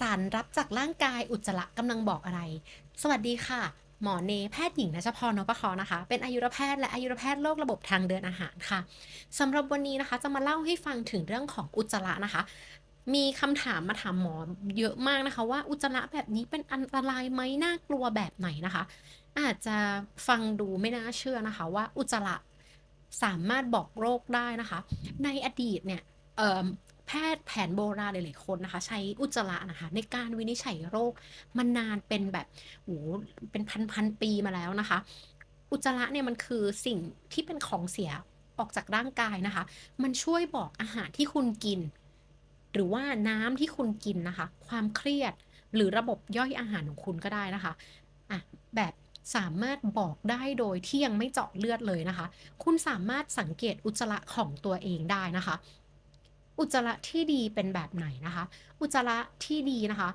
สารรับจากร่างกายอุจจาระกำลังบอกอะไร สวัสดีค่ะ หมอเนแพทย์หญิงนัชพรนพคราะห์นะคะ เป็นอายุรแพทย์และอายุรแพทย์โรคระบบทางเดินอาหารค่ะสำหรับวันนี้นะคะ จะมาเล่าให้ฟังถึงเรื่องของอุจจาระนะคะมีคำถามมาถามหมอเยอะมากนะคะ ว่าอุจจาระแบบนี้เป็นอันตรายไหมน่ากลัวแบบไหนนะคะ อาจจะฟังดูไม่น่าเชื่อนะคะว่าอุจจาระสามารถบอกโรคได้นะคะ ในอดีตเนี่ย แพทย์แผนโบราณหลายๆคนนะคะ ใช้อุจจาระนะคะ ในการวินิจฉัยโรคมานนานเป็นแบบโอ้เป็นพันๆปีมาแล้วนะคะ อุจจาระเนี่ยมันคือสิ่งที่เป็นของเสียออกจากร่างกายนะคะ มันช่วยบอกอาหารที่คุณกิน หรือว่าน้ำที่คุณกินนะคะ ความเครียดหรือระบบย่อยอาหารของคุณก็ได้นะคะอะแบบสามารถบอกได้โดยที่ยังไม่เจาะเลือดเลยนะคะ คุณสามารถสังเกตอุจจาระของตัวเองได้นะคะ อุจจาระที่ดีเป็นแบบไหนนะคะ อุจจาระที่ดีนะคะ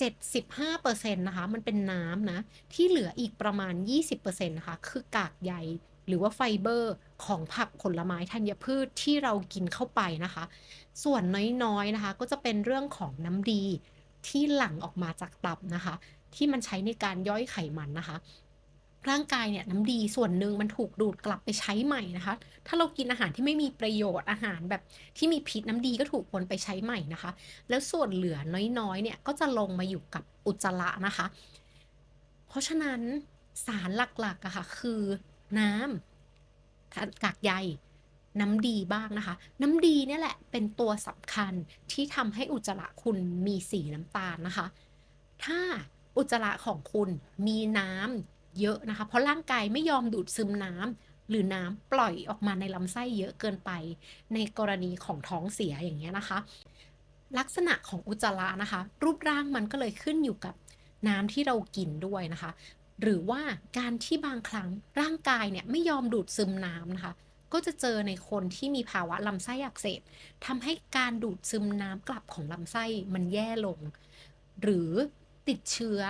75%นะคะ มันเป็นน้ำนะ ที่เหลืออีกประมาณ 20%นะคะ คือกากใยหรือว่าไฟเบอร์ของผักผลไม้ธัญพืชที่เรากินเข้าไปนะคะ ส่วนน้อยๆนะคะ ก็จะเป็นเรื่องของน้ำดีที่หลั่งออกมาจากตับนะคะ ที่มันใช้ในการย่อยไขมันนะคะ ร่างกายเนี่ยน้ำดีส่วนหนึ่งมันถูกดูดกลับไปใช้ใหม่นะคะ ถ้าเรากินอาหารที่ไม่มีประโยชน์อาหารแบบที่มีพิษน้ำดีก็ถูกวนไปใช้ใหม่นะคะ แล้วส่วนเหลือน้อยๆเนี่ยก็จะลงมาอยู่กับอุจจาระนะคะ เพราะฉะนั้นสารหลักๆอะค่ะคือน้ำกากใยน้ำดีบ้างนะคะ น้ำดีเนี่ยแหละเป็นตัวสำคัญที่ทำให้อุจจาระคุณมีสีน้ำตาลนะคะ ถ้าอุจจาระของคุณมีน้ำ เยอะนะคะ เพราะร่างกายไม่ยอมดูดซึมน้ำหรือน้ำปล่อยออกมาในลำไส้เยอะเกินไป ในกรณีของท้องเสียอย่างเงี้ยนะคะ ลักษณะของอุจจาระนะคะ รูปร่างมันก็เลยขึ้นอยู่กับน้ำที่เรากินด้วยนะคะ หรือว่าการที่บางครั้งร่างกายเนี่ยไม่ยอมดูดซึมน้ำนะคะก็จะเจอในคนที่มีภาวะลำไส้อักเสบทำให้การดูดซึมน้ำกลับของลำไส้มันแย่ลง หรือติดเชื้อ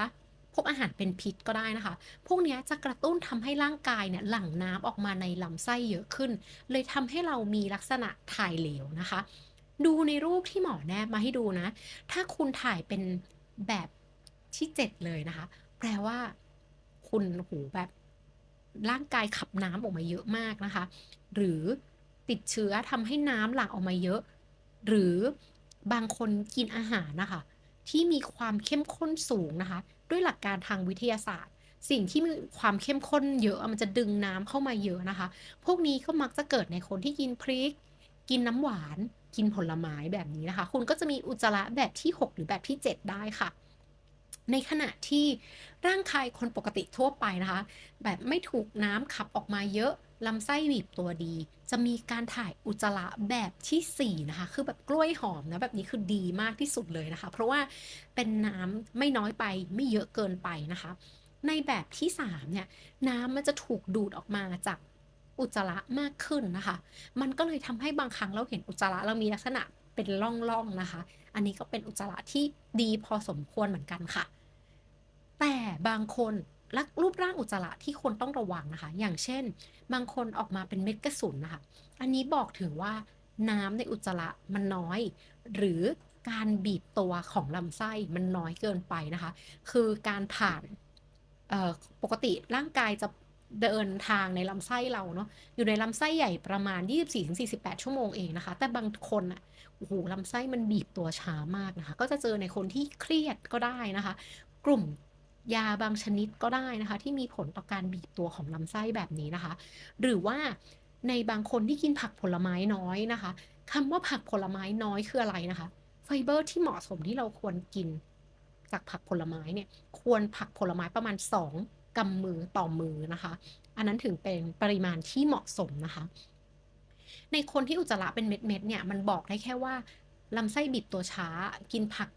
พวกอาหารเป็นพิษก็ได้นะคะ พวกนี้จะกระตุ้นทำให้ร่างกายเนี่ยหลั่งน้ำออกมาในลำไส้เยอะขึ้น เลยทำให้เรามีลักษณะถ่ายเหลวนะคะ ดูในรูปที่หมอแนบมาให้ดูนะ ถ้าคุณถ่ายเป็นแบบที่เจ็ดเลยนะคะ แปลว่า คุณหูแบบร่างกายขับน้ำออกมาเยอะมากนะคะ หรือติดเชื้อทำให้น้ำหลั่งออกมาเยอะ หรือบางคนกินอาหารนะคะ ที่มีความเข้มข้นสูงนะคะ ด้วยหลักการทางวิทยาศาสตร์ สิ่งที่มีความเข้มข้นเยอะมันจะดึงน้ำเข้ามาเยอะนะคะ พวกนี้ก็มักจะเกิดในคนที่กินพริก กินน้ำหวาน กินผลไม้แบบนี้นะคะ คุณก็จะมีอุจจาระแบบที่ 6 หรือแบบที่ 7 ได้ค่ะในขณะที่ร่างกายคนปกติทั่วไปนะคะ แบบไม่ถูกน้ำขับออกมาเยอะ ลำไส้บีบตัวดี จะมีการถ่ายอุจจาระแบบทีสี่ 4 นะคะ คือแบบกล้วยหอมนะแบบนี้คือดีมากที่สุดเลยนะคะ เพราะว่าเป็นน้ำไม่น้อยไปไม่เยอะเกินไปนะคะ ในแบบที่ 3 เนี่ย น้ำมันจะถูกดูดออกมาจากอุจจาระมากขึ้นนะคะ มันก็เลยทำให้บางครั้งเราเห็นอุจจาระเรามีลักษณะเป็นร่องๆนะคะ อันนี้ก็เป็นอุจจาระที่ดีพอสมควรเหมือนกันค่ะ แต่บางคน รูปร่างอุจจาระที่คนต้องระวังนะคะ อย่างเช่น บางคนออกมาเป็นเม็ดกระสุนนะคะ อันนี้บอกถึงว่าน้ำในอุจจาระมันน้อย หรือการบีบตัวของลำไส้มันน้อยเกินไปนะคะ คือการผ่านปกติร่างกายจะเดินทางในลำไส้เราเนาะอยู่ในลำไส้ใหญ่ประมาณ 24-48 ชั่วโมงเองนะคะ แต่บางคนอะโอ้โหลำไส้มันบีบตัวช้ามากนะคะ ก็จะเจอในคนที่เครียดก็ได้นะคะ กลุ่ม ยาบางชนิดก็ได้นะคะ ที่มีผลต่อการบีบตัวของลำไส้แบบนี้นะคะ หรือว่าในบางคนที่กินผักผลไม้น้อยนะคะคำว่าผักผลไม้น้อยคืออะไรนะคะ ไฟเบอร์ที่เหมาะสมที่เราควรกิน จากผักผลไม้เนี่ยควรผักผลไม้ประมาณ 2กำมือต่อมือนะคะ อันนั้นถึงเป็นปริมาณที่เหมาะสมนะคะ ในคนที่อุจจาระเป็นเม็ดๆเนี่ยมันบอกได้แค่ว่าลำไส้บีบตัวช้า กินผัก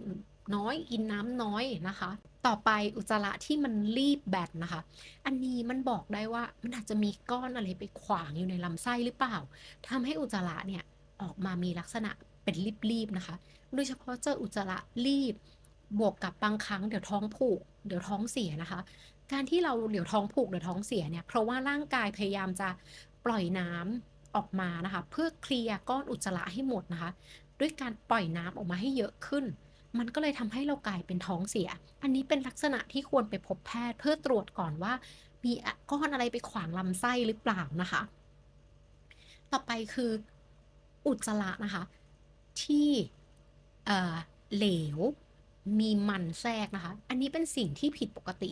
น้อยกินน้ำน้อยนะคะ ต่อไปอุจจาระที่มันรีบแบนนะคะ อันนี้มันบอกได้ว่ามันอาจจะมีก้อนอะไรไปขวางอยู่ในลำไส้หรือเปล่าทำให้อุจจาระเนี่ยออกมามีลักษณะเป็นรีบๆนะคะ โดยเฉพาะเจออุจจาระรีบบวกกับบางครั้งเดี๋ยวท้องผูก เดี๋ยวท้องเสียนะคะ การที่เราเดี๋ยวท้องผูกเดี๋ยวท้องเสียเนี่ยเพราะว่าร่างกายพยายามจะปล่อยน้ำออกมานะคะ เพื่อเคลียร์ก้อนอุจจาระให้หมดนะคะ ด้วยการปล่อยน้ำออกมาให้เยอะขึ้น มันก็เลยทำให้เรากลายเป็นท้องเสีย อันนี้เป็นลักษณะที่ควรไปพบแพทย์เพื่อตรวจก่อนว่า มีก้อนอะไรไปขวางลำไส้หรือเปล่านะคะ ต่อไปคืออุจจาระนะคะ ที่เอ่อเหลวมีมันแทรกนะคะ อันนี้เป็นสิ่งที่ผิดปกติ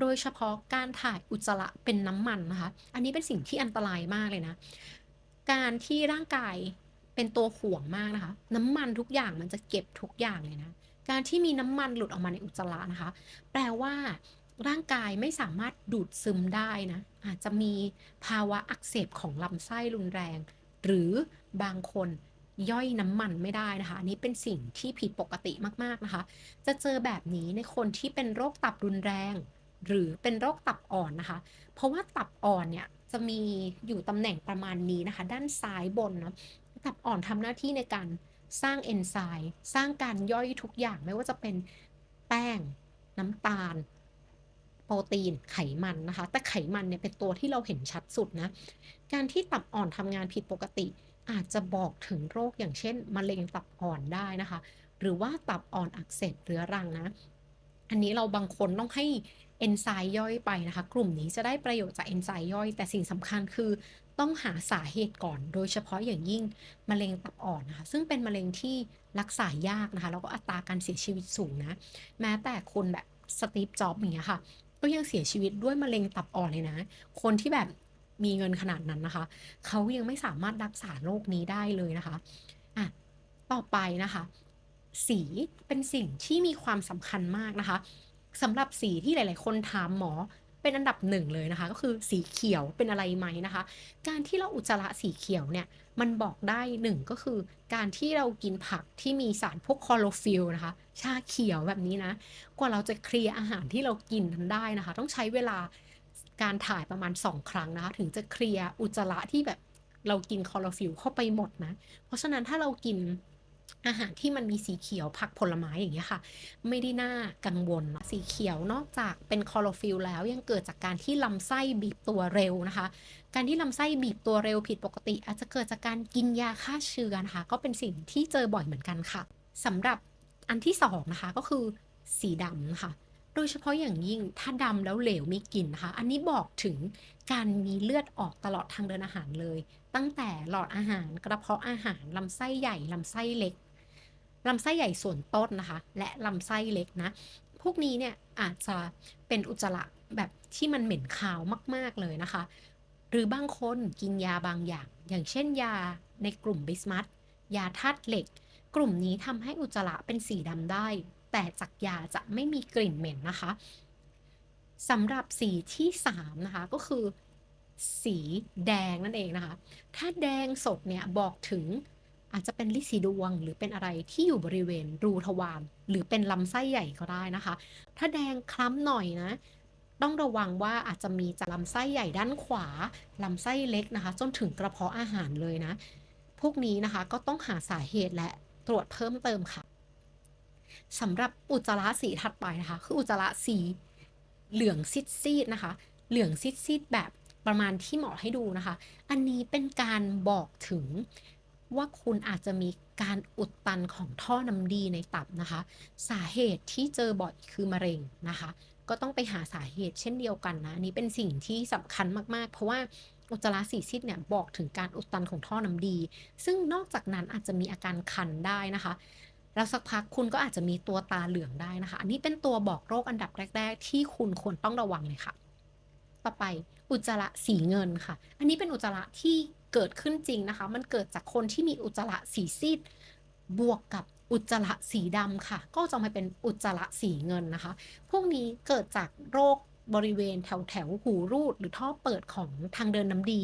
โดยเฉพาะการถ่ายอุจจาระเป็นน้ำมันนะคะ อันนี้เป็นสิ่งที่อันตรายมากเลยนะ การที่ร่างกายเป็นตัวห่วงมากนะคะ น้ำมันทุกอย่างมันจะเก็บทุกอย่างเลยนะ การที่มีน้ำมันหลุดออกมาในอุจจาระนะคะ แปลว่าร่างกายไม่สามารถดูดซึมได้นะอาจจะมีภาวะอักเสบของลำไส้รุนแรง หรือบางคนย่อยน้ำมันไม่ได้นะคะนนี้เป็นสิ่งที่ผิดปกติมากๆนะคะ จะเจอแบบนี้ในคนที่เป็นโรคตับรุนแรง หรือเป็นโรคตับอ่อนนะคะ เพราะว่าตับอ่อนเนี่ยจะมีอยู่ตำแหน่งประมาณนี้นะคะ ด้านซ้ายบนนะตับอ่อนทำหน้าที่ในการ สร้างเอนไซม์สร้างการย่อยทุกอย่างไม่ว่าจะเป็นแป้ง น้ำตาล โปรตีนไขมันนะคะ แต่ไขมันเนี่ยเป็นตัวที่เราเห็นชัดสุดนะ การที่ตับอ่อนทำงานผิดปกติ อาจจะบอกถึงโรคอย่างเช่น มะเร็งตับอ่อนได้นะคะ หรือว่าตับอ่อนอักเสบเรื้อรังนะ อันนี้เราบางคนต้องให้เอนไซม์ย่อยไปนะคะ กลุ่มนี้จะได้ประโยชน์จากเอนไซม์ย่อย แต่สิ่งสำคัญคือต้องหาสาเหตุก่อน โดยเฉพาะอย่างยิ่งมะเร็งตับอ่อนนะคะ ซึ่งเป็นมะเร็งที่รักษายากนะคะ แล้วก็อัตราการเสียชีวิตสูงนะ แม้แต่คนแบบสตีฟ จ็อบส์อย่างเงี้ยค่ะ ก็ยังเสียชีวิตด้วยมะเร็งตับอ่อนเลยนะ คนที่แบบมีเงินขนาดนั้นนะคะ เขายังไม่สามารถรักษาโรคนี้ได้เลยนะคะ อะ ต่อไปนะคะ สีเป็นสิ่งที่มีความสำคัญมากนะคะสำหรับสีที่หลาย ๆ คนถามหมอเป็นอันดับหนึ่งเลยนะคะ ก็คือสีเขียวเป็นอะไรไหมนะคะ การที่เราอุจจาระสีเขียวเนี่ยมันบอกได้หนึ่งก็คือ การที่เรากินผักที่มีสารพวกคลอโรฟิลนะคะ ชาเขียวแบบนี้นะ กว่าเราจะเคลียร์อาหารที่เรากินนั้นได้นะคะ ต้องใช้เวลาการถ่ายประมาณ 2 ครั้งนะคะ ถึงจะเคลียร์อุจจาระที่แบบเรากินคลอโรฟิลเข้าไปหมดนะ เพราะฉะนั้นถ้าเรากิน อาหารที่มันมีสีเขียวผักผลไม้อย่างเงี้ยค่ะ ไม่ได้น่ากังวลสีเขียวนอกจากเป็นคลอโรฟิลแล้วยังเกิดจากการที่ลำไส้บีบตัวเร็วนะคะ การที่ลำไส้บีบตัวเร็วผิดปกติ อาจจะเกิดจากการกินยาฆ่าเชื้อนะคะ ก็เป็นสิ่งที่เจอบ่อยเหมือนกันค่ะสำหรับอันที่สองนะคะก็คือสีดำนะคะโดยเฉพาะอย่างยิ่งถ้าดำแล้วเหลวมีกลิ่นนะคะ อันนี้บอกถึงการมีเลือดออกตลอดทางเดินอาหารเลย ตั้งแต่หลอดอาหารกระเพาะอาหารลำไส้ใหญ่ลำไส้เล็ก ลำไส้ใหญ่ส่วนต้นนะคะ และลำไส้เล็กนะ พวกนี้เนี่ยอาจจะเป็นอุจจาระแบบที่มันเหม็นคาวมาก ๆ เลยนะคะ หรือบางคนกินยาบางอย่าง อย่างเช่นยาในกลุ่มบิสมัตยาธาตุเหล็ก กลุ่มนี้ทำให้อุจจาระเป็นสีดำได้ แต่จากยาจะไม่มีกลิ่นเหม็นนะคะสำหรับสีที่3นะคะก็คือสีแดงนั่นเองนะคะ ถ้าแดงสดเนี่ยบอกถึง อาจจะเป็นลิสีดวง หรือเป็นอะไรที่อยู่บริเวณรูทวารหรือเป็นลำไส้ใหญ่ก็ได้นะคะ ถ้าแดงคล้ำหน่อยนะ ต้องระวังว่าอาจจะมีจากลำไส้ใหญ่ด้านขวาลำไส้เล็กนะคะ จนถึงกระเพาะอาหารเลยนะ พวกนี้นะคะก็ต้องหาสาเหตุและตรวจเพิ่มเติมค่ะสำหรับอุจจาระสีถัดไปนะคะ คืออุจจาระสีเหลืองซีดๆนะคะ เหลืองซีดๆแบบประมาณที่หมอให้ดูนะคะ อันนี้เป็นการบอกถึง ว่าคุณอาจจะมีการอุดตันของท่อน้ำดีในตับนะคะ สาเหตุที่เจอบ่อยคือมะเร็งนะคะ ก็ต้องไปหาสาเหตุเช่นเดียวกันนะนนี้เป็นสิ่งที่สำคัญมากๆ เพราะว่าอุจจาระสีซีดเนี่ยบอกถึงการอุดตันของท่อน้ำดี ซึ่งนอกจากนั้นอาจจะมีอาการคันได้นะคะแล้วสักพักคุณก็อาจจะมีตัวตาเหลืองได้นะคะ อันนี้เป็นตัวบอกโรคอันดับแรก ๆ ที่คุณควรต้องระวังเลยค่ะ ต่อไปอุจจาระสีเงินค่ะ อันนี้เป็นอุจจาระที่ เกิดขึ้นจริงนะคะ มันเกิดจากคนที่มีอุจจาระสีซีดบวกกับอุจจาระสีดำค่ะ ก็จะมาเป็นอุจจาระสีเงินนะคะ พวกนี้เกิดจากโรคบริเวณแถวแถวหูรูดหรือท่อเปิดของทางเดินน้ำดี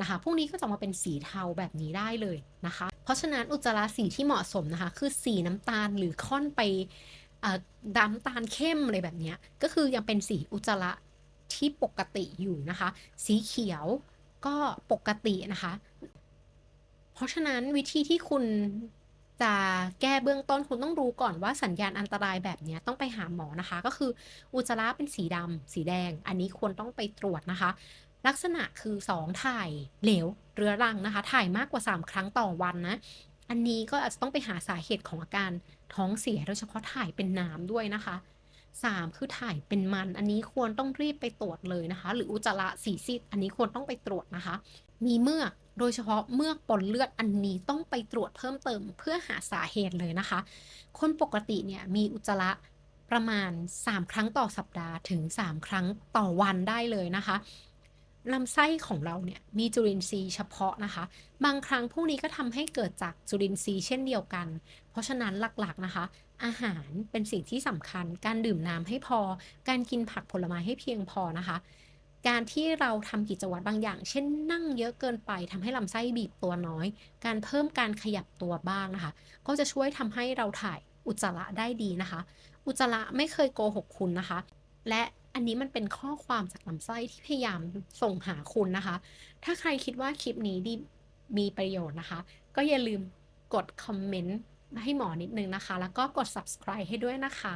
นะคะ พวกนี้ก็จะมาเป็นสีเทาแบบนี้ได้เลยนะคะ เพราะฉะนั้นอุจจาระสีที่เหมาะสมนะคะ คือสีน้ำตาลหรือค่อนไปดำตาลเข้มอะไรแบบนี้ก็คือยังเป็นสีอุจจาระที่ปกติอยู่นะคะ สีเขียว ก็ปกตินะคะ เพราะฉะนั้นวิธีที่คุณจะแก้เบื้องต้นคุณต้องรู้ก่อนว่าสัญญาณอันตรายแบบนี้ต้องไปหาหมอนะคะ ก็คืออุจจาระเป็นสีดำสีแดง อันนี้ควรต้องไปตรวจนะคะ ลักษณะคือ 2 ถ่ายเหลวเรื้อรังนะคะ ถ่ายมากกว่า 3 ครั้งต่อวันนะ อันนี้ก็อาจจะต้องไปหาสาเหตุของอาการท้องเสียโดยเฉพาะถ่ายเป็นน้ำด้วยนะคะ 3 คือถ่ายเป็นมัน อันนี้ควรต้องรีบไปตรวจเลยนะคะ หรืออุจจาระสีซีดอันนี้ควรต้องไปตรวจนะคะ มีเมือกโดยเฉพาะเมือกปนเลือดอันนี้ต้องไปตรวจเพิ่มเติมเพื่อหาสาเหตุเลยนะคะ คนปกติเนี่ยมีอุจจาระประมาณ 3 ครั้งต่อสัปดาห์ถึง 3 ครั้งต่อวันได้เลยนะคะ ลำไส้ของเราเนี่ยมีจุลินทรีย์เฉพาะนะคะ บางครั้งพวกนี้ก็ทำให้เกิดจากจุลินทรีย์เช่นเดียวกัน เพราะฉะนั้นหลัก ๆนะคะ อาหารเป็นสิ่งที่สำคัญ การดื่มน้ำให้พอ การกินผักผลไม้ให้เพียงพอนะคะ การที่เราทำกิจวัตรบางอย่าง เช่นนั่งเยอะเกินไปทำให้ลำไส้บีบตัวน้อย การเพิ่มการขยับตัวบ้างนะคะ ก็จะช่วยทำให้เราถ่ายอุจจาระได้ดีนะคะ อุจจาระไม่เคยโกหกคุณนะคะ และอันนี้มันเป็นข้อความจากลำไส้ที่พยายามส่งหาคุณนะคะ ถ้าใครคิดว่าคลิปนี้ดีมีประโยชน์นะคะ ก็อย่าลืมกดคอมเมนต์ให้หมอนิดนึงนะคะ แล้วก็กด subscribe ให้ด้วยนะคะ